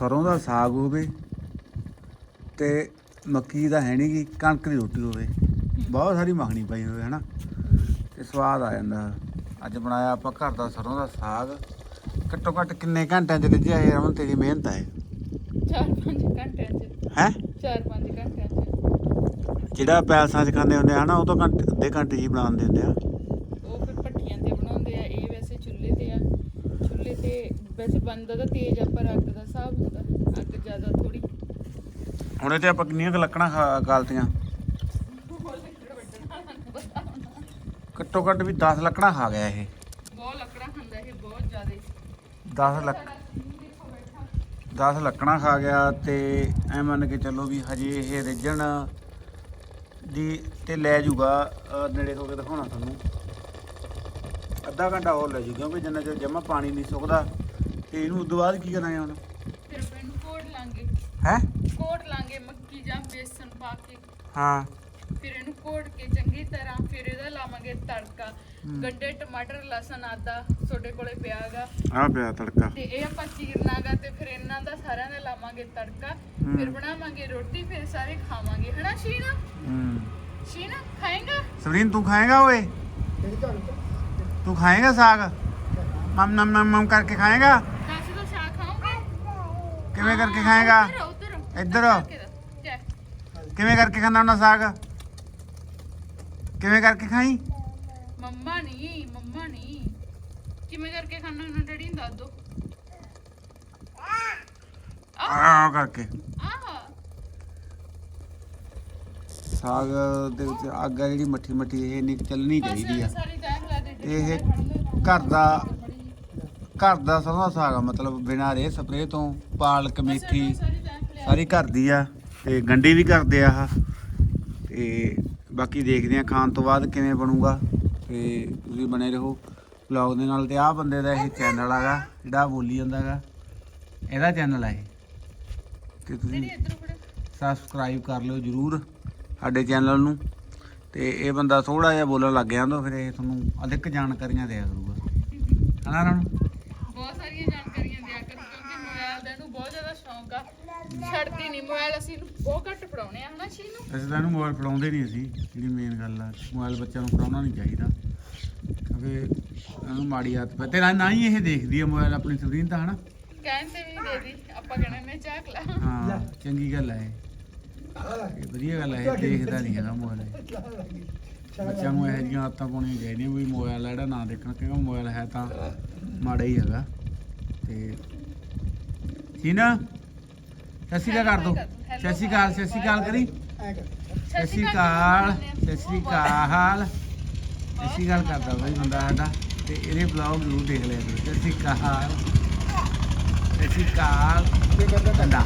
ਸਰੋਂ ਦਾ ਸਾਗ ਹੋਵੇ ਤੇ ਮੱਕੀ ਦਾ ਹੈ ਨਹੀਂ ਗੀ ਕਣਕ ਦੀ ਰੋਟੀ ਹੋਵੇ। ਬਹੁਤ ਸਾਰੀ ਮੱਖਣੀ ਪਈ ਹੋਵੇ ਹਨਾ? ਤੇ ਸਵਾਦ ਆ ਜਾਂਦਾ। ਅੱਜ ਬਣਾਇਆ ਆਪਾਂ ਘਰ ਦਾ ਸਰੋਂ ਦਾ ਸਾਗ। ਘੱਟੋ ਘੱਟ ਕਿੰਨੇ ਘੰਟਿਆਂ ਚ ਰਿੱਝਿਆ ਇਹ ਰਮਨ ਤੇਰੀ ਮਿਹਨਤ ਹੈ 4-5 ਘੰਟਿਆਂ ਚ। ਹੈ? 4-5 ਘੰਟਿਆਂ ਚ। ਜਿਹੜਾ ਪੈਲਸਾਂ 'ਚ ਖਾਂਦੇ ਹੁੰਦੇ ਹਨਾ ਉਹ ਤਾਂ ਘੰਟੇ ਅੱਧੇ ਘੰਟੇ ਹੀ ਬਣਾਉਂਦੇ ਹੁੰਦੇ ਆ ਉਹ ਫਿਰ ਭੱਠੀਆਂ ਤੇ ਬਣਾਉਂਦੇ ਆ ਇਹ ਵੈਸੇ ਚੁੱਲ੍ਹੇ ਤੇ ਆ ਚੁੱਲ੍ਹੇ ਤੇ ਵੈਸੇ ਬੰਦਾ ਤਾਂ ਤੇਜ਼ ਆ ਪਰ ਅੱਗ ਦਾ ਹਿਸਾਬ ਹੁੰਦਾ। ਅੱਗ ਜ਼ਿਆਦਾ ਥੋੜੀ ਹੁਣ ਇਹ ਤੇ ਆਪਾਂ ਕਿੰਨੀਆਂ ਕੁ ਲੱਕੜਾਂ ਖਾ- ਗਾਲਤੀਆਂ ਘੱਟੋ ਘੱਟ ਵੀ 10 ਲੱਕੜਾਂ ਖਾ ਗਿਆ ਇਹ। ਬਹੁਤ ਲੱਕੜਾਂ ਖਾਂਦਾ ਇਹ ਬਹੁਤ ਜ਼ਿਆਦਾ। 10 ਲੱਕ 10 ਲੱਕੜਾਂ ਖਾ ਗਿਆ ਤੇ ਐ ਮੰਨ ਕੇ ਚੱਲੋ ਵੀ ਹਜੇ ਇਹ ਰਿੱਝਣ ਦੀ ਤੇ ਲੈ ਜੂਗਾ ਅਹ ਨੇੜੇ ਹੋ ਕੇ ਦਿਖਾਉਣਾ ਤੁਹਾਨੂੰ। ਅੱਧਾ ਘੰਟਾ ਹੋਰ ਲੈ ਜੂ ਕਿਉਂਕਿ ਜਿੰਨਾ ਚਿਰ ਜਮਾ ਪਾਣੀ ਨਹੀਂ ਸੁੱਕਦਾ ਤੇ ਇਹਨੂੰ ਉਦੋਂ ਬਾਅਦ ਕੀ ਕਰਾਂਗੇ ਹੁਣ? ਫਿਰ ਇਹਨੂੰ ਕੋਟ ਲਾਂਗੇ। ਹੈ? ਕੋਟ ਲਾਂਗੇ ਮੱਕੀ ਜਾਂ ਬੇਸਨ ਪਾ ਕੇ। ਹਾਂ। ਫਿਰ ਇਹਨੂੰ ਕੋਟ ਕੇ ਚੰਗੀ ਤਰ੍ਹਾਂ ਫਿਰ ਇਹਦਾ ਲਾਵਾਂਗੇ ਤੜਕਾ। ਗੰਡੇ ਟਮਾਟਰ ਲਸਣ ਆਦਾ ਤੁਹਾਡੇ ਕੋਲੇ ਪਿਆਗਾ ਆ ਪਿਆ ਤੜਕਾ। ਤੇ ਇਹ ਆਪਾਂ ਚੀਰਨਾਗਾ ਤੇ ਫਿਰ ਇਹਨਾਂ ਦਾ ਸਾਰਿਆਂ ਦਾ ਲਾਵਾਂਗੇ ਤੜਕਾ। ਫਿਰ ਬਣਾਵਾਂਗੇ ਰੋਟੀ ਫਿਰ ਸਾਰੇ ਖਾਵਾਂਗੇ। ਹਨਾ ਸ਼ੀਨਾ? ਹੂੰ। ਸ਼ੀਨਾ ਖਾਏਗਾ? ਸਵਰੀਨ ਤੂੰ ਖਾਏਗਾ ਓਏ? ਤੂੰ ਖਾਏਗਾ ਸਾਗ? ਮਮ ਨਮ ਨਮ ਨਮ ਕਰਕੇ ਖਾਏਗਾ? ਕਿਵੇਂ ਕਰਕੇ ਖਾਏਗਾ? ਇੱਧਰ ਕਿਵੇਂ ਕਰਕੇ ਖਾਂਦਾ ਹੁੰਦਾ ਸਾਗ? ਕਿਵੇਂ ਕਰਕੇ ਖਾਈ? ਮੰਮਾ ਨਹੀਂ ਮੰਮਾ ਨਹੀਂ ਕਿਵੇਂ ਕਰਕੇ ਖਾਣਾ ਉਹਨਾਂ ਡੈਡੀ ਨੂੰ ਦੱਸ ਦੋ। ਆ ਕਰਕੇ। ਆਹ। ਸਾਗ ਦੇ ਵਿੱਚ ਅੱਗ ਆ ਜਿਹੜੀ ਮੱਠੀ ਮੱਠੀ ਇਹ ਨਹੀਂ ਚੱਲਣੀ ਚਾਹੀਦੀ ਆ। ਇਹ ਘਰ ਦਾ ਘਰ ਦਾ ਸਰੋਂ ਦਾ ਸਾਗ ਆ ਮਤਲਬ ਬਿਨਾਂ ਰੇ ਸਪਰੇ ਤੋਂ ਪਾਲਕ ਮੇਥੀ ਸਾਰੀ ਘਰ ਦੀ ਆ ਤੇ ਗੰਢੀ ਵੀ ਕਰਦੇ ਆ ਆਹ। ਤੇ ਬਾਕੀ ਦੇਖਦੇ ਆ ਖਾਣ ਤੋਂ ਬਾਅਦ ਕਿਵੇਂ ਬਣੂਗਾ ਤੇ ਤੁਸੀਂ ਬਣੇ ਰਹੋ। ਵਲੌਗ ਦੇ ਨਾਲ ਤੇ ਆਹ ਬੰਦੇ ਦਾ ਇਹ ਚੈਨਲ ਹੈਗਾ ਜਿਹੜਾ ਬੋਲੀ ਜਾਂਦਾ ਹੈਗਾ ਇਹਦਾ ਚੈਨਲ ਹੈ ਇਹ। ਤੇ ਤੁਸੀਂ ਸਬਸਕ੍ਰਾਈਬ ਕਰ ਲਿਓ ਜਰੂਰ ਸਾਡੇ ਚੈਨਲ ਨੂੰ। ਤੇ ਇਹ ਬੰਦਾ ਥੋੜਾ ਜਿਹਾ ਬੋਲਣ ਲੱਗ ਜਾਂਦਾ ਫਿਰ ਇਹ ਤੁਹਾਨੂੰ ਅਧਿਕ ਜਾਣਕਾਰੀਆਂ ਦਿਆ ਕਰੂਗਾ। ਹਨਾ ਰਣ? ਬਹੁਤ ਸਾਰੀਆਂ ਜਾਣਕਾਰੀਆਂ ਦਿਆ ਕਰੂ ਕਿਉਂਕਿ ਮੋਬਾਈਲ ਦਾ ਇਹਨੂੰ ਬਹੁਤ ਜ਼ਿਆਦਾ ਸ਼ੌਂਕ ਆ। ਛੱਡਦੀ ਨਹੀਂ ਮੋਬਾਈਲ ਅਸੀਂ ਇਹਨੂੰ ਬਹੁਤ ਘੱਟ ਫੜਾਉਣੇ ਆ ਹਨਾ ਸ਼ੀਨੂ ਅਸੀਂ ਤਾਂ ਇਹਨੂੰ ਮੋਬਾਈਲ ਫੜਾਉਂਦੇ ਨਹੀਂ ਅਸੀਂ ਜਿਹੜੀ ਮੇਨ ਗੱਲ ਆ ਮੋਬਾਈਲ ਬੱਚਿਆਂ ਨੂੰ ਫੜਾਉਣਾ ਨਹੀਂ ਚਾਹੀਦਾ। ਕਿਉਂਕਿ ਇਹਨੂੰ ਮਾੜੀ ਆਦਤ ਪੈ ਤੇਰਾ ਨਾ ਹੀ ਇਹ ਦੇਖਦੀ ਆ ਮੋਬਾਈਲ ਆਪਣੀ ਸਕਰੀਨ ਤਾਂ ਹਨਾ? ਕਹਿੰਦੇ ਵੀ ਦੇ ਦੀ ਆਪਾਂ ਕਹਿੰਦੇ ਨੇ ਝਾਕ ਲਾ। ਹਾਂ ਚੰਗੀ ਗੱਲ ਹੈ ਇਹ। ਵਧੀਆ ਗੱਲ ਹੈ ਇਹ ਦੇਖਦਾ ਨਹੀਂ ਹੈਗਾ ਮੋਬਾਈਲ ਇਹ। ਬੱਚਿਆਂ ਨੂੰ ਇਹੋ ਜਿਹੀਆਂ ਆਦਤਾਂ ਪਾਉਣੀਆਂ ਚਾਹੀਦੀਆਂ ਵੀ ਮੋਬਾਈਲ ਜਿਹੜਾ ਨਾ ਦੇਖਣ ਕਿਉਂਕਿ ਮੋਬਾਈਲ ਹੈ ਤਾਂ ਮਾੜਾ ਹੀ ਹੈਗਾ। ਤੇ ਸੀਨਾ ਸਤਿ ਸ਼੍ਰੀ ਅਕਾਲ ਕਰ ਦੋ। ਸਤਿ ਸ਼੍ਰੀ ਅਕਾਲ ਸਤਿ ਸ਼੍ਰੀ ਅਕਾਲ ਕਰੀ। ਸਤਿ ਸ਼੍ਰੀ ਅਕਾਲ ਸਤਿ ਸ਼੍ਰੀ ਅਕਾਲ। ਸਤਿ ਸ਼੍ਰੀ ਅਕਾਲ ਕਰਦਾ ਬਾਈ ਬੰਦਾ ਸਾਡਾ ਤੇ ਇਹਦੇ ਬਲੌਗ ਜ਼ਰੂਰ ਦੇਖ ਲਿਆ ਕਰੋ। ਸਤਿ ਸ਼੍ਰੀ ਅਕਾਲ। ਸਤਿ ਸ਼੍ਰੀ ਅਕਾਲ। ਬੰਦਾ